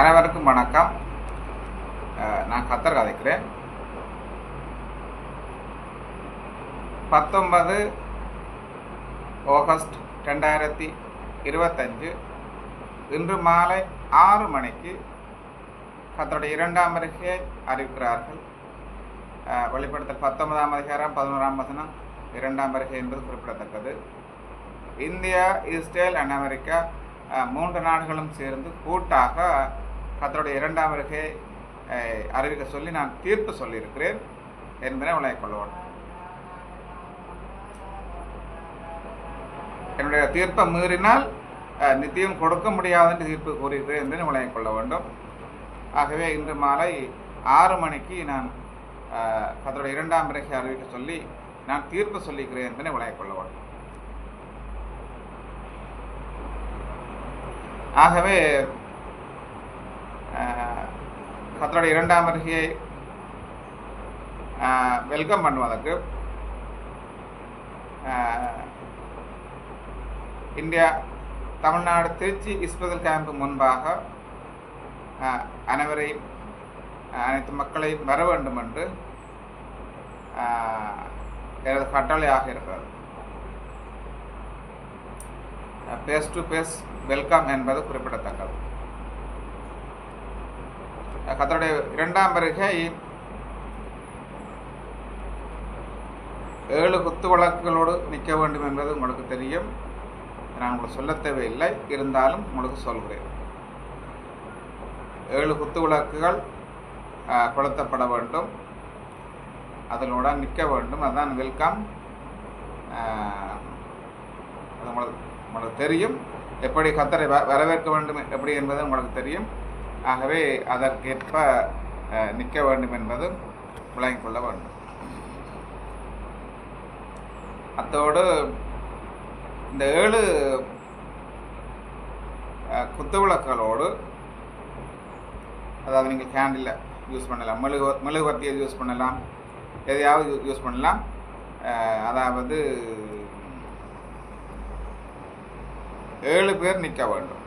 அனைவருக்கும் வணக்கம். நான் கத்தர் கதைக்கிறேன். பத்தொன்பது ஆகஸ்ட் ரெண்டாயிரத்தி இருபத்தஞ்சு இன்று மாலை ஆறு மணிக்கு கத்தருடைய இரண்டாம் வருகையை அறிவிக்கிறார்கள். வெளிப்படுத்தல் பத்தொன்பதாம் அதிகாரம் பதினோராம் வசனம் இரண்டாம் வருகை என்பது குறிப்பிடத்தக்கது. இந்தியா இஸ்ரேல் அண்ட் அமெரிக்கா மூன்று நாடுகளும் சேர்ந்து கூட்டாக கத்தருடைய இரண்டாம் வருகை அறிவிக்க சொல்லி நான் தீர்ப்பு சொல்லியிருக்கிறேன். என்பதை விளங்கிக் கொள்வோம். என்னுடைய தீர்ப்பை மீறினால் நித்தியம் கொடுக்க முடியாது என்று தீர்ப்பு கூறுகிறேன் என்று விளங்கிக் கொள்ள வேண்டும். ஆகவே இன்று மாலை ஆறு மணிக்கு நான் அஹ், கத்தருடைய இரண்டாம் பிறகு அறிவிக்க சொல்லி நான் தீர்ப்பு சொல்லிக்கிறேன் என்று விளங்கிக் கொள்ள வேண்டும். ஆகவே அஹ், இரண்டாம் வருகையை வெல்கம் பண்ணுவதற்கு India Tamil Nadu Tiruchi special camp முன்பாக அனைவரையும் அனைத்து மக்களையும் வர வேண்டும் என்று எனது கட்டளையாக இருக்கிறது. பேஸ் டு பேஸ் வெல்கம் என்பது குறிப்பிடத்தக்கது. கத்தருடைய இரண்டாம் வருகை ஏழு குத்து வழக்குகளோடு நிற்க வேண்டும் என்பது உங்களுக்கு தெரியும். நான் உங்களுக்கு சொல்ல தேவையில்லை. இருந்தாலும் உங்களுக்கு சொல்கிறேன். ஏழு குத்து விளக்குகள் கொளுத்தப்பட வேண்டும். அதனோட நிற்க வேண்டும். அதுதான் வெல்கம். அது உங்களுக்கு உங்களுக்கு தெரியும். எப்படி கத்தரை வ வரவேற்க வேண்டும் எப்படி என்பது உங்களுக்கு தெரியும். ஆகவே அதற்கேற்ப நிற்க வேண்டும் என்பதும் விளங்கிக் கொள்ள வேண்டும். அத்தோடு இந்த ஏழு குத்துவிளக்குகளோடு அதாவது நீங்கள் கேண்டில் யூஸ் பண்ணலாம். மெழுகு மெழுகுவர்த்தியை யூஸ் பண்ணலாம். எதையாவது யூஸ் பண்ணலாம். அதாவது ஏழு பேர் நிற்க வேண்டும்.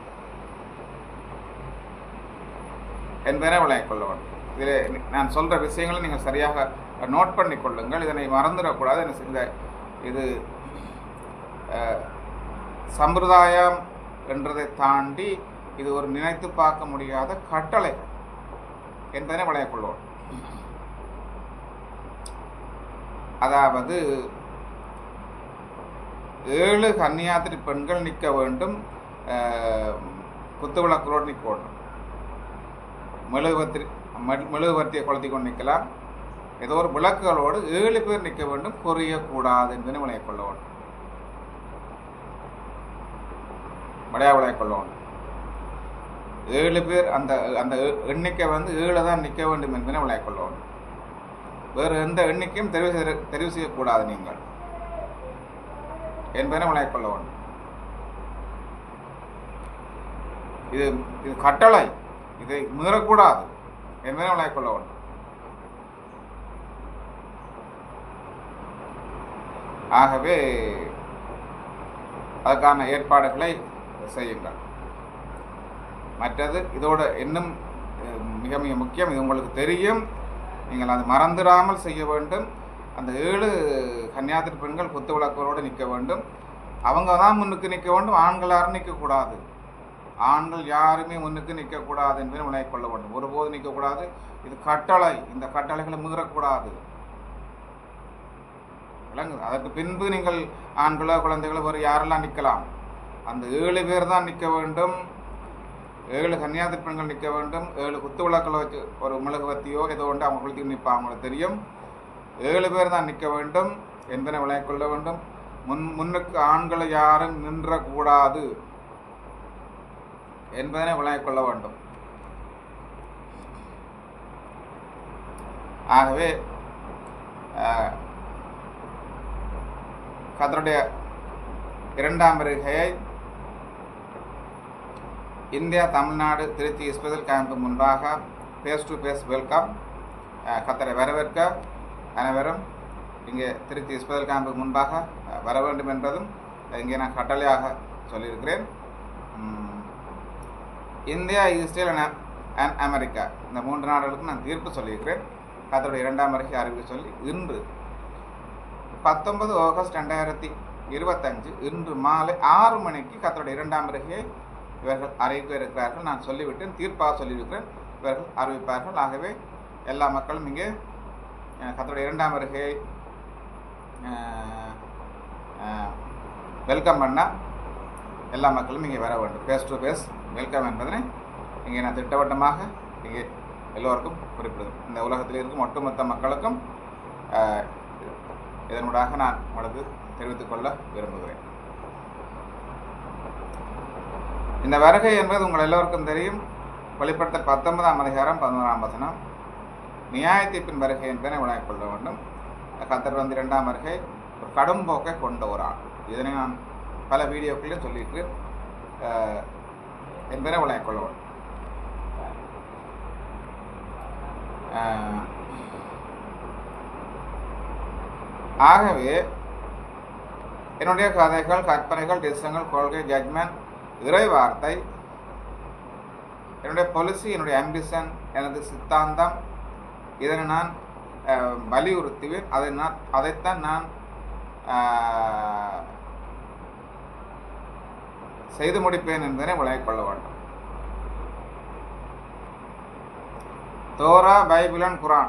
என்பதனை விளங்கிக் கொள்ள வேண்டும் இதில் நான் சொல்கிற விஷயங்களை நீங்கள் சரியாக நோட் பண்ணி கொள்ளுங்கள் இதனை மறந்துடக்கூடாது. என்ன இந்த இது சம்பிரதாயம் என்றதை தாண்டி இது ஒரு நினைத்து பார்க்க முடியாத கட்டளை. என்பதனை விளங்கிக் கொள்வோம் அதாவது ஏழு கன்னியாத்திரி பெண்கள் நிற்க வேண்டும். அஹ், நிற்க வேண்டும். மெழுகுவர்த்தி மெ- மெழுகுவர்த்தியை கொளுத்தி கொண்டு நிற்கலாம். ஏதோ ஒரு விளக்குகளோடு ஏழு பேர் நிற்க வேண்டும். குறையக்கூடாது என்பதை விளையக் கொள்ள வேண்டும் விளையா விளையக் கொள்ள வேண்டும் ஏழு பேர் அந்த அந்த எண்ணிக்கை வந்து ஏழு தான் நிற்க வேண்டும் என்பதை விளையக் கொள்ள வேண்டும் வேறு எந்த எண்ணிக்கையும் தெரிவு செய்ய தெரிவு செய்யக்கூடாது நீங்கள். என்பதை விளையக் கொள்ள வேண்டும் இது இது கட்டளை. இதை மீறக்கூடாது என்பதை விளையக் கொள்ள வேண்டும். ஆகவே அதற்கான ஏற்பாடுகளை செய்யுங்கள். மற்றது இதோட இன்னும் மிக மிக முக்கியம் இது உங்களுக்கு தெரியும். நீங்கள் அது மறந்துடாமல் செய்ய வேண்டும். அந்த ஏழு கன்னியாத்திரி பெண்கள் குத்து விளக்குகளோடு நிற்க வேண்டும். அவங்க தான் முன்னுக்கு நிற்க வேண்டும். ஆண்கள் யாரும் நிற்கக்கூடாது. ஆண்கள் யாருமே முன்னுக்கு நிற்கக்கூடாது என்பதை விளங்கிக் கொள்ள வேண்டும். ஒருபோது நிற்கக்கூடாது. இது கட்டளை. இந்த கட்டளைகளை மீறக்கூடாது. விளங்குது. அதற்கு பின்பு நீங்கள் ஆண்களோ குழந்தைகளோ வேறு யாரெல்லாம் நிற்கலாம்? அந்த ஏழு பேர் தான் நிற்க வேண்டும். ஏழு கன்னியாதிரி பெண்கள் நிற்க வேண்டும். ஏழு குத்து விளக்கில் வச்சு ஒரு மெழுகுவத்தியோ ஏதோ ஒன்று அவங்க குளித்து நிற்பாங்க அவங்களுக்கு தெரியும். ஏழு பேர் தான் நிற்க வேண்டும் என்பதை விளங்கிக் கொள்ள வேண்டும். முன் முன்னுக்கு ஆண்களை யாரும் நின்றக்கூடாது. என்பதனை விளங்கிக் கொள்ள வேண்டும். ஆகவே கதருடைய இரண்டாம் வருகையை India Tamil Nadu Tiruchi special camp முன்பாக ஃபேஸ் டு ஃபேஸ் வெல்கம் கத்தரை வரவேற்க அனைவரும் இங்கே திருச்சி ஸ்பெஷல் கேம்புக்கு முன்பாக வர வேண்டும் என்பதும் இங்கே நான் கட்டளையாக சொல்லியிருக்கிறேன். India Israel and and America. இந்த மூன்று நாடுகளுக்கு நான் தீர்ப்பு சொல்லியிருக்கிறேன். கத்தருடைய இரண்டாம் அறிக்கை அறிவிக்க சொல்லி இன்று பத்தொன்பது ஆகஸ்ட் ரெண்டாயிரத்தி இருபத்தஞ்சு இன்று மாலை ஆறு மணிக்கு கத்தருடைய இரண்டாம் அறிக்கையை இவர்கள் அறிவிக்க இருக்கிறார்கள். நான் சொல்லிவிட்டேன் தீர்ப்பாக சொல்லியிருக்கிறேன். இவர்கள் அறிவிப்பார்கள். ஆகவே எல்லா மக்களும் இங்கே கத்தருடைய இரண்டாம் வருகையை வெல்கம் பண்ண எல்லா மக்களும் இங்கே வர வேண்டும். ஃபேஸ் டு ஃபேஸ் வெல்கம் என்பதனை இங்கே நான் திட்டவட்டமாக இங்கே எல்லோருக்கும் குறிப்பிடுது இந்த உலகத்தில் இருக்கும் ஒட்டுமொத்த மக்களுக்கும் இதனூடாக நான் உங்களுக்கு தெரிவித்துக் கொள்ள விரும்புகிறேன். இந்த வருகை என்பது உங்கள் எல்லோருக்கும் தெரியும். வெளிப்படுத்த பத்தொன்பதாம் அதிகாரம் பதினோராம் வசனம். நியாயத்தீர்ப்பின் வருகை என்பதை விளங்கிக் கொள்ள வேண்டும். கத்தர் வந்து இரண்டாம் வருகை ஒரு கடும் போக்கை கொண்ட ஒரு ஆள். இதனை நான் பல வீடியோக்களையும் சொல்லியிருக்கிறேன். என்பதை விளங்கிக் கொள்ள ஆகவே என்னுடைய கதைகள் கற்பனைகள் டிசங்கள் கொள்கை ஜட்மெண்ட் இறை வார்த்தை என்னுடைய பாலிசி என்னுடைய ஆம்பிஷன் எனது சித்தாந்தம். இதனை நான் வலியுறுத்துவேன். அதை நான் அதைத்தான் நான் செய்து முடிப்பேன் என்பதனை விளங்கிக் கொள்ள வேண்டும். தோரா பைபிளன் குரான்.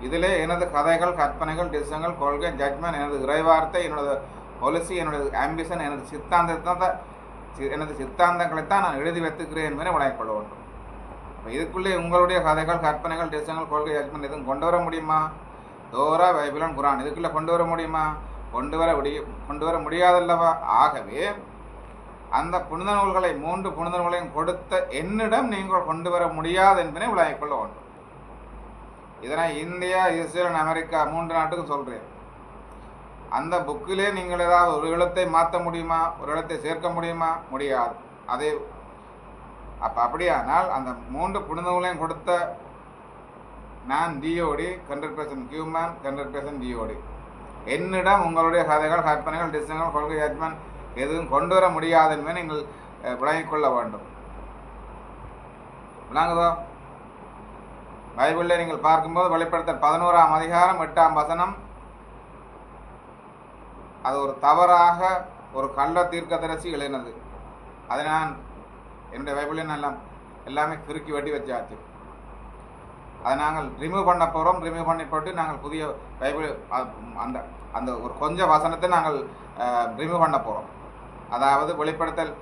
இதிலே எனது கதைகள் கற்பனைகள் டிசங்கள் கொள்கை ஜட்மெண்ட் எனது இறைவார்த்தை என்னோட பாலிசி என்னுடைய ஆம்பிஷன் எனது சித்தாந்தத்தை தான் சி- எனது சித்தாந்தங்களைத்தான் நான் எழுதி வைத்துக்கிறேன் என்பதை விளங்கிக் கொள்ள வேண்டும். இதுக்குள்ளே உங்களுடைய கதைகள் கற்பனைகள் டிசங்கள் கொள்கை ஜட்மெண்ட் எதுவும் கொண்டு வர முடியுமா? தோரா பைபிளன் குரான். இதுக்குள்ளே கொண்டு வர முடியுமா? கொண்டு வர முடிய கொண்டு வர முடியாதல்லவா? ஆகவே அந்த புனித நூல்களை மூன்று புனித நூல்களையும் கொடுத்த என்னிடம் நீங்கள் கொண்டு வர முடியாது என்பதை விளங்கிக் கொள்ள வேண்டும். இதனை இந்தியா இஸ்ரேல் அமெரிக்கா மூன்று நாட்டுக்கும் சொல்கிறேன் அந்த புக்கிலே நீங்கள் ஏதாவது ஒரு எழுத்தை மாற்ற முடியுமா? ஒரு எழுத்தை சேர்க்க முடியுமா? முடியாது. அதே அப்போ அப்படியானால் அந்த மூன்று புனித நூலையும் கொடுத்த நான் DOT hundred percent human hundred percent DOT என்னிடம் உங்களுடைய கதைகள் கற்பனைகள் டிசைன்கள் கொள்கை ஜட்மெண்ட் எதுவும் கொண்டு வர முடியாது என்பதை நீங்கள் அஹ், விளங்கிக் கொள்ள வேண்டும். விளங்குதோ? பைபிளில் நீங்கள் பார்க்கும்போது வெளிப்படுத்த பதினோராம் அதிகாரம் எட்டாம் வசனம். அது ஒரு தவறாக ஒரு கள்ள தீர்க்கதரிசி எழுதினது. அதை நான் என்னுடைய பைபிளில் எல்லாம் எல்லாமே கிறுக்கி வெட்டி வச்சாச்சு. அதை நாங்கள் ரிமூவ் பண்ண போகிறோம் ரிமூவ் பண்ணி போட்டு நாங்கள் புதிய பைபிள் அந்த அந்த ஒரு கொஞ்சம் வசனத்தை நாங்கள் ரிமூவ் பண்ண போகிறோம் அதாவது வெளிப்படுத்தல்.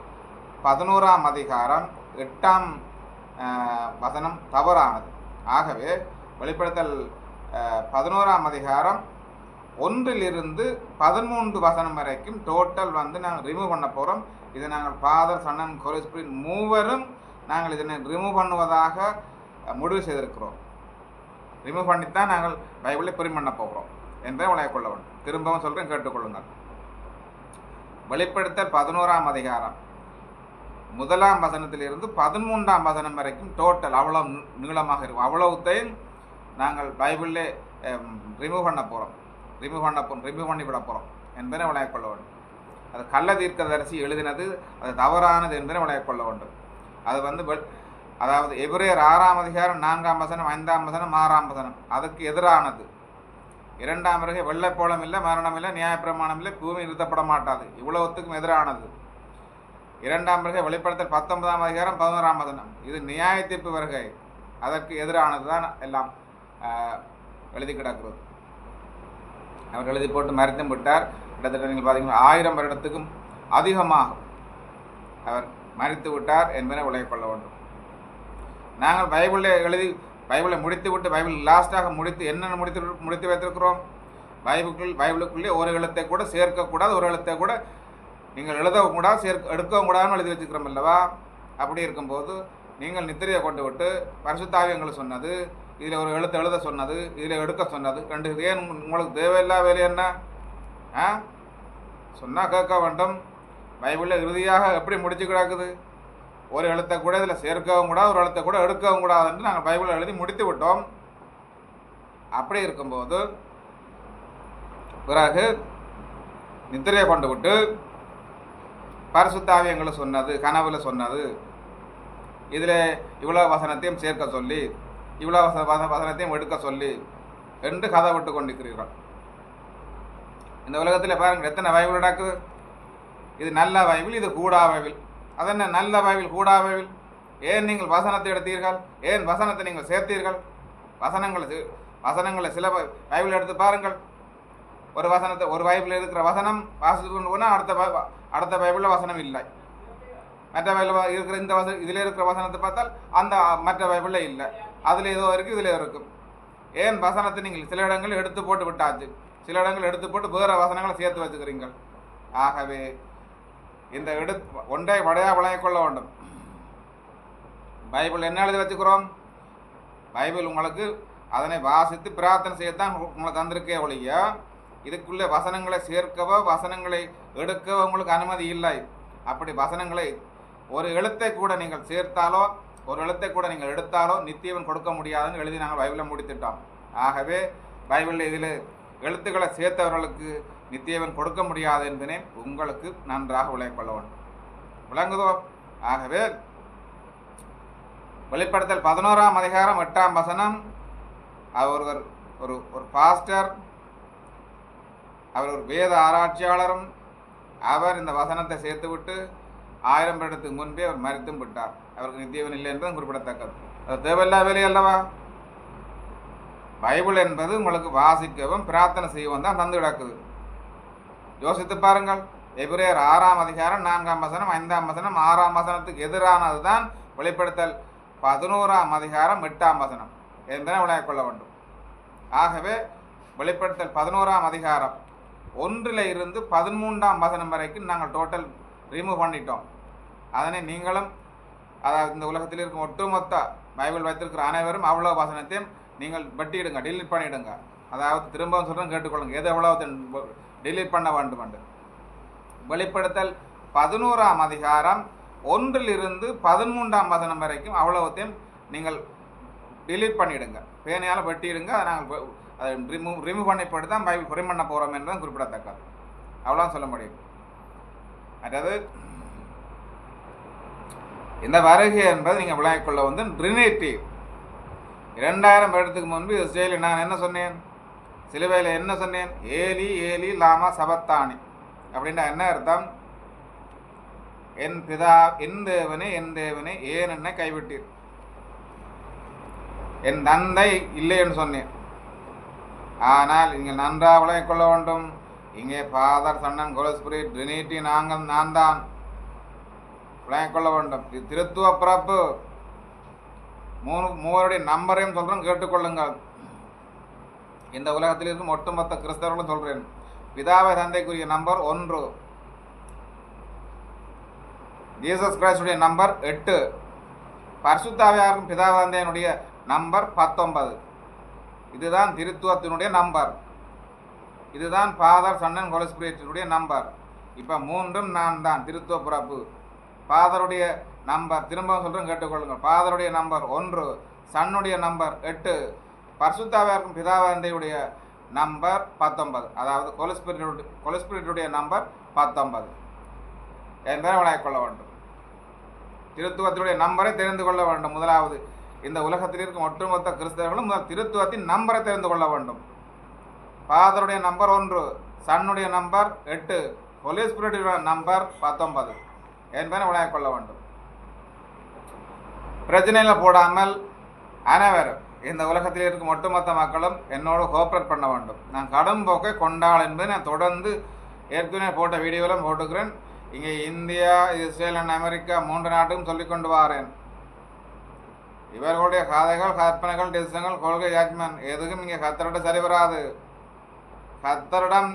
பதினோராம் அதிகாரம் எட்டாம் வசனம் தவறானது. ஆகவே வெளிப்படுத்தல் பதினோராம் அதிகாரம் ஒன்றிலிருந்து பதிமூன்று வசனம் வரைக்கும் டோட்டல் வந்து நாங்கள் ரிமூவ் பண்ண போகிறோம் இதை நாங்கள் ஃபாதர் சன்னன் கோரிஸ்பிரின் மூவரும் நாங்கள் இதனை ரிமூவ் பண்ணுவதாக முடிவு செய்திருக்கிறோம். ரிமூவ் பண்ணித்தான் நாங்கள் பைபிளை பிரிம் பண்ண போகிறோம். என்பதை விளையாட கொள்ள வேண்டும். திரும்பவும் சொல்கிறேன் கேட்டுக்கொள்ளுங்கள். வெளிப்படுத்தல் பதினோராம் அதிகாரம். முதலாம் வசனத்திலிருந்து பதிமூன்றாம் வசனம் வரைக்கும் டோட்டல் அவ்வளோ நீளமாக இருக்கும். அவ்வளவுத்தையும் நாங்கள் பைபிளில் ரிமூவ் பண்ண போகிறோம் ரிமூவ் பண்ண போ ரிமூவ் பண்ணி விட போகிறோம் என்பதை விளையாட கொள்ள வேண்டும். அது கள்ள தீர்க்கதரிசி எழுதினது அது தவறானது என்பதை விளையாட கொள்ள வேண்டும். அது வந்து அதாவது எபிரேயர் ஆறாம் அதிகாரம் நான்காம் வசனம் ஐந்தாம் வசனம் ஆறாம் வசனம். அதுக்கு எதிரானது. இரண்டாம் வருகை வெள்ளைப்போளம் இல்லை மரணம் இல்லை நியாயப்பிரமாணம் இல்லை பூமி நிறுத்தப்பட மாட்டாது. இவ்வளவுத்துக்கும் எதிரானது. இரண்டாம் வருகை வெளிப்படுத்தல் பத்தொன்பதாம் அதிகாரம் பதினோராம் வசனம். இது நியாய தீர்ப்பு வருகை. அதற்கு எதிரானது தான் எல்லாம் எழுதி கிடக்கிறது. அவர் எழுதி போட்டு மறைத்தும் விட்டார். கிட்டத்தட்ட நீங்கள் பார்த்தீங்கன்னா ஆயிரம் வருடத்துக்கும் அதிகமாகும். அவர் மறித்து விட்டார் என்பதை விளங்கிக் கொள்ள வேண்டும். நாங்கள் பைபிளில் எழுதி பைபிளை முடித்து விட்டு பைபிள் லாஸ்ட்டாக முடித்து என்னென்ன முடித்து முடித்து வைத்திருக்கிறோம்? பைபிளுக்குள் பைபிளுக்குள்ளே ஒரு எழுத்தை கூட சேர்க்கக்கூடாது ஒரு எழுத்தை கூட நீங்கள் எழுதவும் கூடாது சேர்க்க எடுக்கவும் கூடாதுன்னு எழுதி வச்சுக்கிறோம் அல்லவா? அப்படி இருக்கும்போது நீங்கள் நித்திரையை கொண்டு விட்டு பரிசுத்தாவியங்களை சொன்னது இதில் ஒரு எழுத்து எழுத சொன்னது இதில் எடுக்க சொன்னது ரெண்டு இது ஏன் உங்களுக்கு தேவையில்லா வேலை என்ன? ஆ? சொன்னால் கேட்க வேண்டும். பைபிளில் இறுதியாக எப்படி முடிச்சு கிடக்குது? ஒரு எழுத்தை கூட இதில் சேர்க்கவும் கூடாது ஒரு எழுத்தை கூட எடுக்கவும் கூடாதுன்னு நாங்கள் பைபிளை எழுதி முடித்து விட்டோம். அப்படி இருக்கும்போது பிறகு நித்திரையை கொண்டு விட்டு பரிசுத்தாவியங்களை சொன்னது கனவுல சொன்னது. இதில் இவ்வளோ வசனத்தையும் சேர்க்க சொல்லி இவ்வளோ வச- வசனத்தையும் எடுக்க சொல்லி என்று கதை விட்டு கொண்டிருக்கிறீர்கள். இந்த உலகத்தில் பாருங்கள் எத்தனை பைபிள் நடக்குது இது நல்ல பைபிள் இது கூடா பைபிள். அதென்ன நல்ல பைபிள் கூடா ஏன் நீங்கள் வசனத்தை எடுத்தீர்கள்? ஏன் வசனத்தை நீங்கள் சேர்த்தீர்கள்? வசனங்களை வசனங்களை சில பை- பைபிள் எடுத்து பாருங்கள். ஒரு வசனத்தை ஒரு பைபிளில் இருக்கிற வசனம் வாசித்து கொண்டு போனால் அடுத்த அடுத்த பைபிளில் வசனம் இல்லை. மற்ற பைபிளில் இருக்கிற இந்த வசனம் இதில் இருக்கிற வசனத்தை பார்த்தால் அந்த மற்ற பைபிளில் இல்லை. அதில் ஏதோ இருக்குது இதில் இருக்கும். ஏன் வசனத்தை நீங்கள் சில இடங்கள் எடுத்து போட்டு விட்டாச்சு? சில இடங்கள் எடுத்து போட்டு வேறு வசனங்களை சேர்த்து வச்சுக்கிறீங்கள் ஆகவே இந்த எடு ஒன்றை வடையா வளையக்கொள்ள வேண்டும். பைபிள் என்ன எழுதி வச்சுக்கிறோம்? பைபிள் உங்களுக்கு அதனை வாசித்து பிரார்த்தனை செய்யத்தான் உங்களுக்கு வந்திருக்கே ஒழிய இதுக்குள்ளே வசனங்களை சேர்க்கவோ வசனங்களை எடுக்கவோ உங்களுக்கு அனுமதி இல்லை. அப்படி வசனங்களை ஒரு எழுத்தை கூட நீங்கள் சேர்த்தாலோ ஒரு எழுத்தை கூட நீங்கள் எடுத்தாலோ நித்தியவன் கொடுக்க முடியாதுன்னு எழுதி நாங்கள் பைபிளை முடித்துட்டோம். ஆகவே பைபிளில் இதில் எழுத்துக்களை சேர்த்தவர்களுக்கு நித்தியவன் கொடுக்க முடியாது என்பதனை உங்களுக்கு நன்றாக விளையக்கொள்ள வேண்டும். விளங்குதோ? ஆகவே வெளிப்படுத்தல் பதினோராம் அதிகாரம் எட்டாம் வசனம். அவர் ஒருவர் ஒரு ஒரு பாஸ்டர் அவர் ஒரு வேத ஆராய்ச்சியாளரும் அவர் இந்த வசனத்தை சேர்த்துவிட்டு ஆயிரம் வருடத்துக்கு முன்பே அவர் மறித்தும் விட்டார். அவருக்கு நித்தியவன் இல்லை என்பது குறிப்பிடத்தக்கது. அது தேவையில்லா வேலை அல்லவா? பைபிள் என்பது உங்களுக்கு வாசிக்கவும் பிரார்த்தனை செய்யவும் தான் தந்து கிடக்குது. யோசித்து பாருங்கள். எபிரேயர் ஆறாம் அதிகாரம் நான்காம் வசனம் ஐந்தாம் வசனம் ஆறாம் வசனத்துக்கு எதிரானது தான் வெளிப்படுத்தல். பதினோராம் அதிகாரம் எட்டாம் வசனம். என்பதை விளையாட கொள்ள வேண்டும். ஆகவே வெளிப்படுத்தல் பதினோராம் அதிகாரம். ஒன்றில் இருந்து பதிமூன்றாம் வசனம் வரைக்கும் நாங்கள் டோட்டல் ரிமூவ் பண்ணிட்டோம். அதனை நீங்களும் அதாவது இந்த உலகத்தில் இருக்கும் ஒட்டுமொத்த பைபிள் வைத்திருக்கிற அனைவரும் அவ்வளோ வசனத்தையும் நீங்கள் வெட்டிடுங்க டிலீட் பண்ணிவிடுங்க அதாவது திரும்பவும் சொல்கிறேன் கேட்டுக்கொள்ளுங்க. எது எவ்வளோ டிலீட் பண்ண வேண்டும் என்று. வெளிப்படுத்தல் பதினோராம் அதிகாரம் ஒன்றிலிருந்து பதிமூன்றாம் வசனம் வரைக்கும் அவ்வளவுத்தையும் நீங்கள் டிலீட் பண்ணிவிடுங்க பேனையால் வெட்டிடுங்க அதை நாங்கள் அதை ரிமூவ் ரிமூவ் பண்ணிப்பட்டு தான் பைபிள் புரிம் பண்ண போகிறோம் என்பதும் குறிப்பிடத்தக்கது. அவ்வளோ சொல்ல முடியும். அதாவது இந்த வருகை என்பது நீங்கள் விளையாட்டுக்குள்ள வந்து ட்ரினிட்டி இரண்டாயிரம் வருடத்துக்கு முன்பு இஸ்ரேலில் நான் என்ன சொன்னேன்? சிலுவையில் என்ன சொன்னேன்? ஏலி ஏலி லாமா சபத்தானி. அப்படின்னா என்ன அர்த்தம்? என் பிதா என் தேவனே என் தேவனே ஏன் என்னை கைவிட்டீர்? என் தந்தை இல்லை என்று சொன்னேன். ஆனால் இங்கே நன்றாக விளங்கிக் கொள்ள வேண்டும். இங்கே ஃபாதர் சன்னன் கோலஸ்புரி ட்ரினிட்டி நாங்கள் நான் தான் விளங்கிக் கொள்ள வேண்டும். திருத்துவ பிறப்பு. மூணு மூவருடைய நம்பரையும் சொல்கிறோம் கேட்டுக்கொள்ளுங்கள். இந்த உலகத்திலிருந்து ஒட்டுமொத்த கிறிஸ்தவர்களும் சொல்கிறேன் பிதாவை தந்தைக்குரிய நம்பர் ஒன்று. ஜீசஸ் கிரைஸ்டுடைய நம்பர் எட்டு. பரிசுத்தாவியாருக்கும் பிதாவை தந்தையினுடைய நம்பர் பத்தொன்பது. இதுதான் திருத்துவத்தினுடைய நம்பர். இதுதான் ஃபாதர் சன்னன் கொலஸ்பிரியத்தினுடைய நம்பர். இப்போ மூன்றும் நான் தான் திருத்துவ பிறப்பு. ஃபாதருடைய நம்பர் திரும்பவும் சொல்கிறேன் கேட்டுக்கொள்ளுங்கள். ஃபாதருடைய நம்பர் ஒன்று சன்னுடைய நம்பர் எட்டு. பரிசுத்தாவியாருக்கும் பிதாவந்தையுடைய நம்பர் பத்தொன்பது. அதாவது கொலஸ்பிரிட்டுடைய கொலஸ்பிரிட்டுடைய நம்பர் பத்தொன்பது. என்பதை விளையாட் கொள்ள வேண்டும். திருத்துவத்தினுடைய நம்பரை தெரிந்து கொள்ள வேண்டும். முதலாவது இந்த உலகத்தில் இருக்கும் ஒட்டுமொத்த கிறிஸ்தவர்களும் முதல் திருத்துவத்தின் நம்பரை தெரிந்து கொள்ள வேண்டும். ஃபாதருடைய நம்பர் ஒன்று சன்னுடைய நம்பர் எட்டு ஹொலிஸ்பிரிட்டுடைய நம்பர் பத்தொன்பது. என்பதை விளையாட் கொள்ள வேண்டும். பிரச்சனையில் போடாமல் அனைவரும் இந்த உலகத்தில் இருக்கும் ஒட்டுமொத்த மக்களும் என்னோடு கோஆப்ரேட் பண்ண வேண்டும். நான் கடும் போக்கை கொண்டாள் என்பதை நான் தொடர்ந்து ஏற்கனவே போட்ட வீடியோவிலும் போட்டுக்கிறேன். இங்கே இந்தியா இஸ்ரேல் அண்ட் அமெரிக்கா மூன்று நாட்டுக்கும் சொல்லிக்கொண்டு வாரேன். இவர்களுடைய கதைகள் கற்பனைகள் டிசங்கள் கொள்கை யாஜ்மன் எதுக்கும் இங்கே கத்தரிட சரி வராது. கத்தரிடம்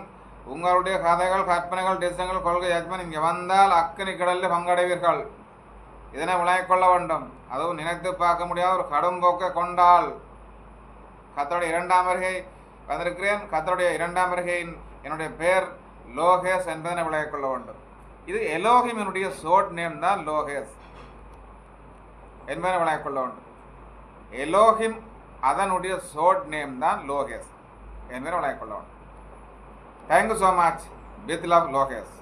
உங்களுடைய கதைகள் கற்பனைகள் டிசங்கள் கொள்கை யாஜ்மன் இங்கே வந்தால் அக்கனி கடலில் பங்கடைவீர்கள். இதனை விளங்கிக் கொள்ள வேண்டும். அதுவும் நினைத்து பார்க்க முடியாத ஒரு கடும் போக்கை கொண்டால். கத்தருடைய இரண்டாம் வருகை வந்திருக்கிறேன். கத்தருடைய இரண்டாம் வருகையின் என்னுடைய பெயர் லோகேஷ் என்பதனை விளங்கிக் கொள்ள வேண்டும். இது எலோகிம் என்னுடைய ஷோர்ட் நேம் தான் லோகேஷ் என்பதனை விளங்கிக் கொள்ள வேண்டும். எலோகிம் அதனுடைய ஷோர்ட் நேம் தான் லோகேஷ் என்பதனை விளங்கிக் கொள்ள வேண்டும். Thank you so much with love Lokesh